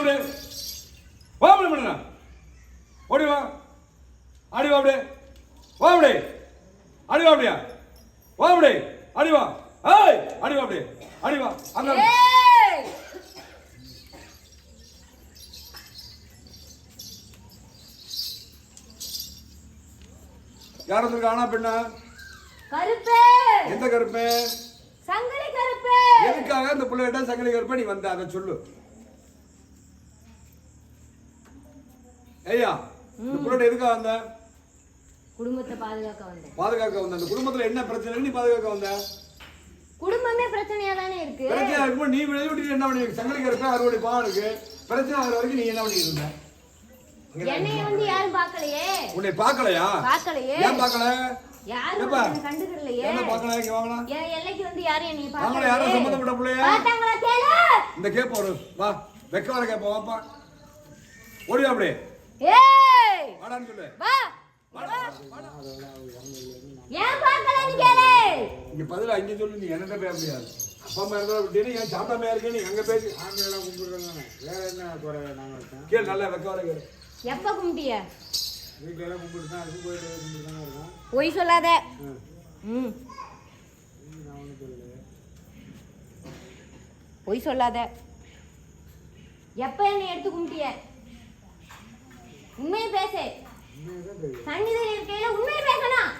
அப்படியே வா அப்படி பண்ணுங்க ஓடி வா. ஆடி வா அப்படியே வா அப்படியே ஆடி வா அப்படியா வா. ஏய் ஆடி வா அப்படியே ஆடி வா. அங்க யார் வந்திருக்கா? ஆனா பெண்ணா? கருப்பு! எந்த கருப்பு? சங்கிலி கருப்பு! எதுக்காக இந்த பிள்ளைகிட்ட சங்கலி கருப்பை நீ வந்த? அதை சொல்லு. ஐயா இந்த பிள்ளைகிட்ட எதுக்காக வந்த? குடும்பத்தை பாதுகாக்க வந்தேன். பாதுகாக்க வந்த. அந்த குடும்பத்துல என்ன பிரச்சனை? நீ பாதுகாக்க வந்த? குடும்பமே பிரச்சனையா தானே இருக்கு? பிரச்சனை இருக்கும்போது நீ விளையாட்டு என்ன பண்ணி சங்கலி கருப்பை அறுவடை பாவம் இருக்கு பிரச்சனை ஆகிற வரைக்கும் நீ என்ன பண்ணிட்டு இருந்த? என்னைய வந்து யாரும் பார்க்கலையே? உன்னை பார்க்கலையா? பார்க்கலையே. ஏன் பார்க்கல? யாரும் கண்டுக்கலையே என்ன பார்க்கல இங்க என் எல்லைக்கு வந்து யாரும் என்னைய வாங்கடா யாரும் பார்க்கலையே. சம்மந்தப்பட்ட பிள்ளையா. பார்த்தாங்களா கேளு? இந்த கேப்ப வரும் வா வெக்க வர கேப்ப வாப்பா. ஓடியா அப்படியே. ஏய்! வாடான்னு சொல்லு. வா. ஏன் பார்க்கலன்னு கேளு? இங்க பதிலா சொல்லு நீ பேச முடியாது. அப்பா அம்மா இருந்தா விட்டு ஏன் சாப்பிடாம இருக்கே நீ அங்க பேசி ஆண்களெல்லாம் கும்பிடுறாங்க வேற என்ன குறை நாங்கள் இருக்கோம்? கேள் நல்லா வெக்க வர கேளு. எப்ப கும்பிட்டிய? வீட்டில எல்லாம் கும்பிட்டு தான் இருக்கும் போயிட்டு கும்பிட்டு தானே இருக்கோம். பொய் சொல்லாத. ம். பொய் சொல்லாத. எப்ப என்னை எடுத்து கும்பிட்டிய? உண்மையை பேசு. சன்னிதியில் இருக்கையில உண்மையை பேசணும்.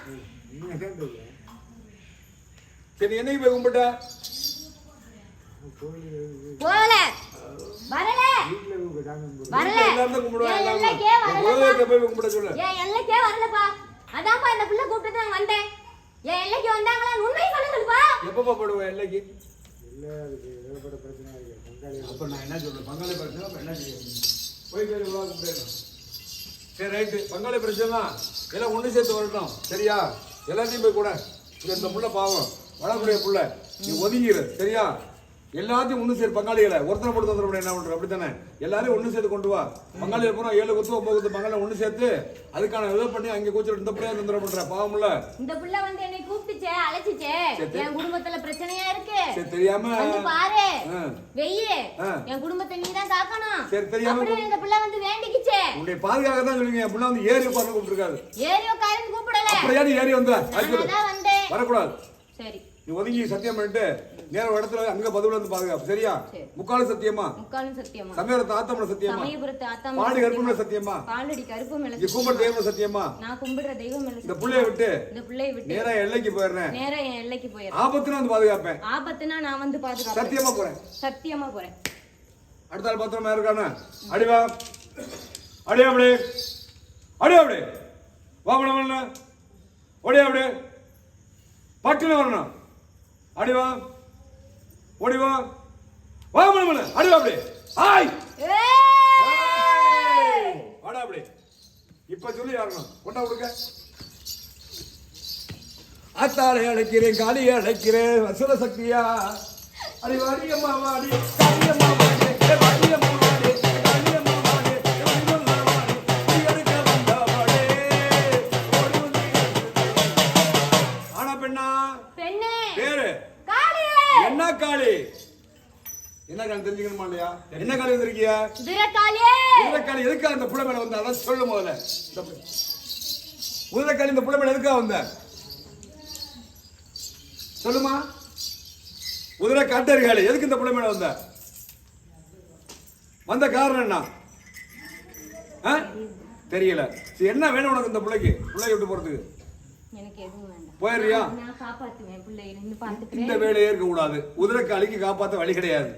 சரி என்னைக்கு போய் கும்பிட்ட? போகல. வரல. வரல. எல்லைக்கே சொல்லு. என் எல்லைக்கே வரலப்பா. அதான்ப்பா இந்த பிள்ளை கூப்பிட்டு நான் வந்தேன். என் எல்லைக்கு வந்தாங்களா? உண்மை சொல்லுங்கப்பா எப்பப்பா போடுவேன் எல்லைக்கு? இல்லை அதுக்கு ஏகப்பட்ட பிரச்சனை இருக்கு. பங்காளி அப்ப நான் என்ன சொல்றேன் பங்காளி பிரச்சனை என்ன செய்யணும் போய் கேள்வி கும்பிடணும் சரி ரைட்டு. பங்காளி பிரச்சனை எல்லாம் ஒன்று சேர்த்து வரட்டும். சரியா? எல்லாத்தையும் போய் கூட இந்த முள்ள பாவம் வளரக்கூடிய புள்ள நீ ஒதுங்கிரு. சரியா? எல்லாத்தையும் ஒண்ணு சேர் பங்காளிகளை. ஒருத்தனை போட்டு தந்துட என்ன பண்ற அப்படித்தானே? எல்லாரையும் ஒண்ணு சேர்த்து கொண்டு வா. பங்காளி பூரா ஏழு குத்து ஒன்பது குத்து பங்காளி ஒண்ணு சேர்த்து அதுக்கான இதை பண்ணி அங்கே கூச்சு இந்த பிள்ளையா தந்துட பண்ற. பாவம்ல. இந்த புள்ள வந்து என்னை கூப்பிட்டுச்சே அழைச்சிச்சே. என் குடும்பத்துல பிரச்சனையா இருக்கு? சரி தெரியாம பாரு. வெய்யு. என் குடும்பத்தை நீ தான் காக்கணும் சரி, தெரியாம இந்த பிள்ளை வந்து வேண்டிக்கிச்சே. உன்னை பாதுகாக்க தான் சொல்லுங்க என் புள்ள வந்து ஏறி உட்கார்ந்து கூப்பிட்டுருக்காது ஏறி உட்காருன்னு கூப்பிடல. அப்புறம் நீ ஏறி வந்த? வரக்கூடாது. சரி. நீ ஒதுங்கி சத்தியம் பண்ணிட்டு நேர இடத்துல அங்க பதிவுல இருந்து பாதுகாப்பு சரியா? சரி. முக்கால சத்தியமா? முக்காலும் சத்தியமா. சமயரத்து ஆத்தமன சத்தியமா? சமயபுரத்து ஆத்தா பாடி கருப்புல சத்தியமா? பாலடி கருப்பு மேல இங்க கூப்பிட தெய்வம் சத்தியமா? நான் கும்பிடுற தெய்வம் மேல இந்த. புள்ளைய விட்டு இந்த பிள்ளைய விட்டு நேரா எல்லைக்கு போயிடுறேன். நேரா என் எல்லைக்கு போயிடுறேன். ஆபத்துன்னு வந்து பாதுகாப்பேன். ஆபத்துனா நான் வந்து பாதுகாப்பேன். சத்தியமா போறேன். சத்தியமா போறேன். அடுத்த ஆள் பத்திரமா இருக்கானே அடிவா. அடி அப்படி அடி அப்படி வா பண்ண ஓடி அப்படி பட்டுன்னு வரணும். அடி வா. ஓடி வா. வா பண்ண அடி வா அப்படி. ஆய்! வாடா அப்படி. இப்ப சொல்லி யாரணும் கொண்டா கொடுக்க. ஆத்தாரை அழைக்கிறேன் காளியை அழைக்கிறேன். வசல சக்தியா. அடி வாடியம்மா வாடி காளியம்மா வாடி வாடியம்மா என்ன காளி? என்ன காளி தெரிஞ்சுக்கணுமா இல்லையா? என்ன காளி வந்திருக்கியா? துரக்காளியே உதிரக்காளி எதுக்காக அந்த புள்ள மேல வந்த? அதான் சொல்லு முதல்ல. இந்த உதிரக்காளி இந்த புள்ள மேல எதுக்காக வந்த? சொல்லுமா? உதிரை காட்டறிகாளி எதுக்கு இந்த புள்ள மேல வந்த? வந்த காரணம் என்ன? தெரியல. சரி என்ன வேணும் உனக்கு இந்த பிள்ளைக்கு? பிள்ளைய விட்டு போறதுக்கு. எனக்கு எதுவும் வேண்டாம். போயிடுறியா நான் காப்பாத்துவேன் இந்த வேலையே இருக்க கூடாது உதிரக்காளிக்கு காப்பாத்த வழி கிடையாது.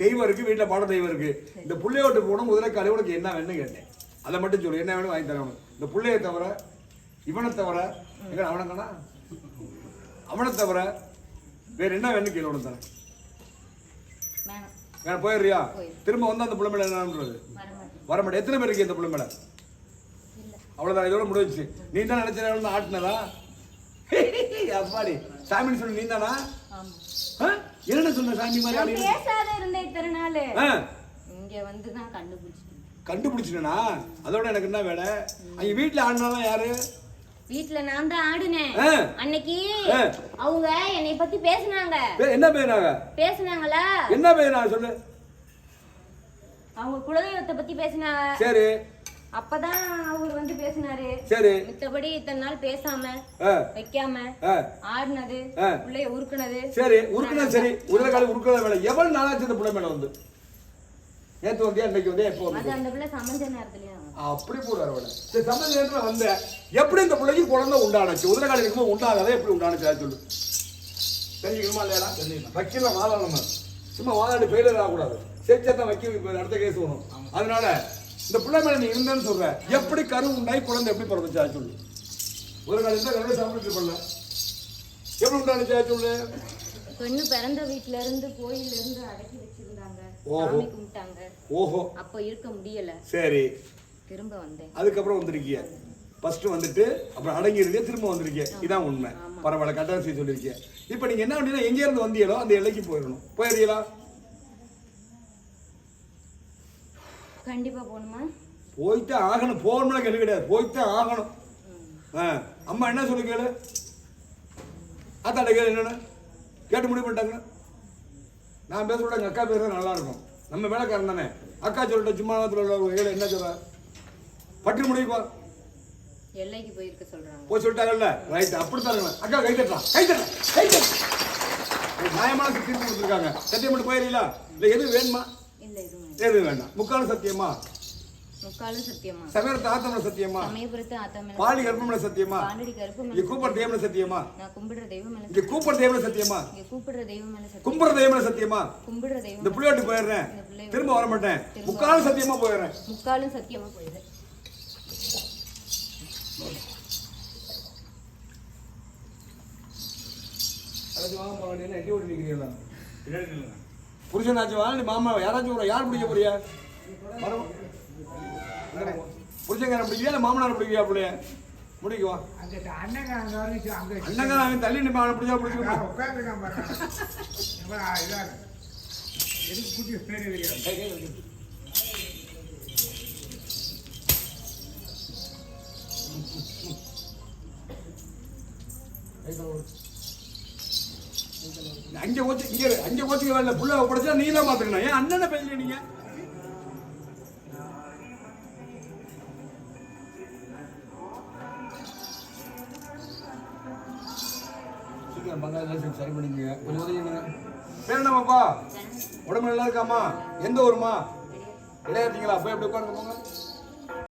தெய்வம் இருக்கு வீட்டுல பாட தெய்வம் இருக்கு. இந்த புள்ளைய விட்டு போனோம் உதிரக்காளி உனக்கு என்ன வேணும்னு கேட்டேன். அதை மட்டும் சொல்லு. என்ன வேணும் வாங்கி தரணும் இந்த புள்ளைய தவிர இவனை தவிர எங்க அவனங்கண்ணா அவனை தவிர வேற என்ன வேணும் கேள்வி தரேன் வேணாம். போயிடுறியா. திரும்ப வந்து அந்த புள்ள மேல என்னன்றது வரமாட்டேன். வர மாட்டேன் எத்தனை பேர் இருக்கு இந்த புள்ள மேல? இல்ல அவ்வளவுதான் இதோட முடிஞ்சுச்சு. நீ தான் நினைச்ச ஆட்டினதா அப்பாடி. சாமின்னு சொல்லி நீ தானா என்ன சொன்ன சாமி மாதிரி பேசாத இருந்தேன் இத்தனை நாள். ஆ, இங்க வந்து தான் கண்டுபிடிச்சிட்டேன். கண்டுபிடிச்சிட்டேனா? அதோட எனக்கு என்ன வேலை? அங்க வீட்டுல ஆடினாலாம் யாரு? வீட்ல நான் தான் ஆடுனேன். அன்னைக்கு. அவங்க என்னை பத்தி பேசுனாங்க. என்ன பேனாங்க பேசுனாங்களா? என்ன பேனா சொல்லு. அவங்க குலதெய்வத்தை பத்தி பேசினாங்க சரி. அப்பதான் அவர் வந்து பேசினாரு. சரி. மித்தபடி இத்தனை நாள் பேசாம வைக்காம ஆடினது. பிள்ளைய உருக்குனது. சரி உருக்குனது சரி. உருளைக்காலி உருக்குனது வேலை எவ்வளவு நாளாச்சு இந்த பிள்ளை மேல வந்து? நேத்து வந்தியா இன்னைக்கு வந்தியா எப்போ வந்து அது அந்த பிள்ளை சமைஞ்ச நேரத்துலயும் அப்படி போறாரு அவளை சரி சம்மந்த நேரத்துல வந்த எப்படி இந்த பிள்ளைக்கு குழந்தை உண்டானுச்சு? உதிரகாலி இருக்கும்போது உண்டாகாதே எப்படி உண்டானுச்சு? அதை சொல்லு. தெரிஞ்சுக்கணுமா இல்லையா வக்கீல வாதாட நம்ம சும்மா வாதாடி ஃபெயிலியர் ஆகக்கூடாது. சேர்த்தா தான் வக்கீல் இப்ப அடுத்த கேஸ் வரும் அதனால இந்த பிள்ளை மேல நீ இருந்தேன்னு சொல்ற. எப்படி கரு உண்டாய் குழந்தை எப்படி பிறந்துச்சு சொல்லு. உதிரகாலி இருந்தா கருவை சாப்பிட்டு பண்ணல எப்படி உண்டானுச்சு சொல்லு. பெண்ணு பிறந்த வீட்ல இருந்து கோயில்ல இருந்து அடக்கி வச்சிருந்தாங்க. ஓஹோ. கும்பிட்டாங்க. ஓஹோ. அப்ப இருக்க முடியல. சரி. திரும்ப வந்தேன். அதுக்கப்புறம் வந்திருக்கீங்க ஃபர்ஸ்ட் வந்துட்டு அப்புறம் அடங்கி இருந்தே திரும்ப வந்திருக்கீங்க இதான் உண்மை. பரவாயில்ல கட்டாயம் செய்ய சொல்லியிருக்கீங்க இப்போ நீங்க என்ன பண்ணீங்க எங்க இருந்து வந்தீங்களோ அந்த எல்லைக்கு போயிடணும். போயிருக்கீங்களா கண்டிப்பா போகணுமா? போய்த்து ஆகணும். போகணும்னா கேள்வி கிடையாது. போய்த்து ஆகணும். ஆ அம்மா என்ன சொல்லு கேளு? ஆத்தாட்ட கேளு என்னன்னு? கேட்டு முடிவு பண்ணிட்டாங்க. நான் பேச எங்கள் அக்கா பேசுறது நல்லா இருக்கும். நம்ம வேலைக்காரன் தானே. அக்கா சொல்லிட்ட சும்மா நேரத்துல உள்ள கேளு என்ன சொல்ற? பற்றி முடிவுப்பா எல்லைக்கு போயிருக்க சொல்றாங்க. போய் சொல்லிட்டாங்கல்ல? ரைட் அப்படி தரங்க அக்கா கை தட்டலாம் கை தட்டலாம் கை தட்டலாம் நியாயமான தீர்ப்பு கொடுத்துருக்காங்க. சத்தியம் மட்டும் போயிடலா இல்லை எது வேணுமா? இல்ல எதுவும் எது வேண்டாம். முக்காலும் சத்தியமா? முக்காலும் சத்தியமா? சமயத்து ஆத்தமன சத்தியமா? சமயபுரத்து ஆத்தமேல பாலி கர்ப்பமன சத்தியமா? பாண்டடி கருப்பு இங்க கூப்பிடுற தேவன சத்தியமா? நான் கும்பிடுற தெய்வம் மேல இங்க கூப்பிடுற சத்தியமா? இங்க கூப்பிடுற தெய்வம் மேல சத்தியம்? கும்பிடுற சத்தியமா? கும்பிடுற தெய்வம் இந்த புள்ளியோட்டு போயிடுறேன். திரும்ப வர மாட்டேன். முக்காலும் சத்தியமா போயிடுறேன். முக்காலும் சத்தியமா போயிடு அதுக்கு வாங்க போறேன் என்ன எட்டி ஓடி நிற்கிறீங்களா புருஷனாச்சும் வாங்க மாமா யாராச்சும் ஒரு யார் பிடிக்க போறியா? புருஷங்கார பிடிக்கியா இல்லை மாமனார் பிடிக்கியா அப்படியே முடிக்குவா அந்த அண்ணங்க அவன் தள்ளி நிப்பா அவனை பிடிச்சா பிடிச்சிக்கணும் உட்காந்துருக்கான் பாருங்க எதுக்கு பிடிச்சி பேர் தெரியாது அங்க ஓச்சு இங்க. அங்க ஓச்சுக்க வேலை புள்ள படிச்சா நீ தான் பாத்துக்கணும் ஏன் அண்ணனை பேசல நீங்க? பங்காளி சரி பண்ணிக்கங்க. கொஞ்சம் உதவிங்க பேர் என்னமாப்பா உடம்பு நல்லா இருக்காமா எந்த ஊருமா இடையாத்தீங்களா போய் அப்படி உட்காந்து போங்க.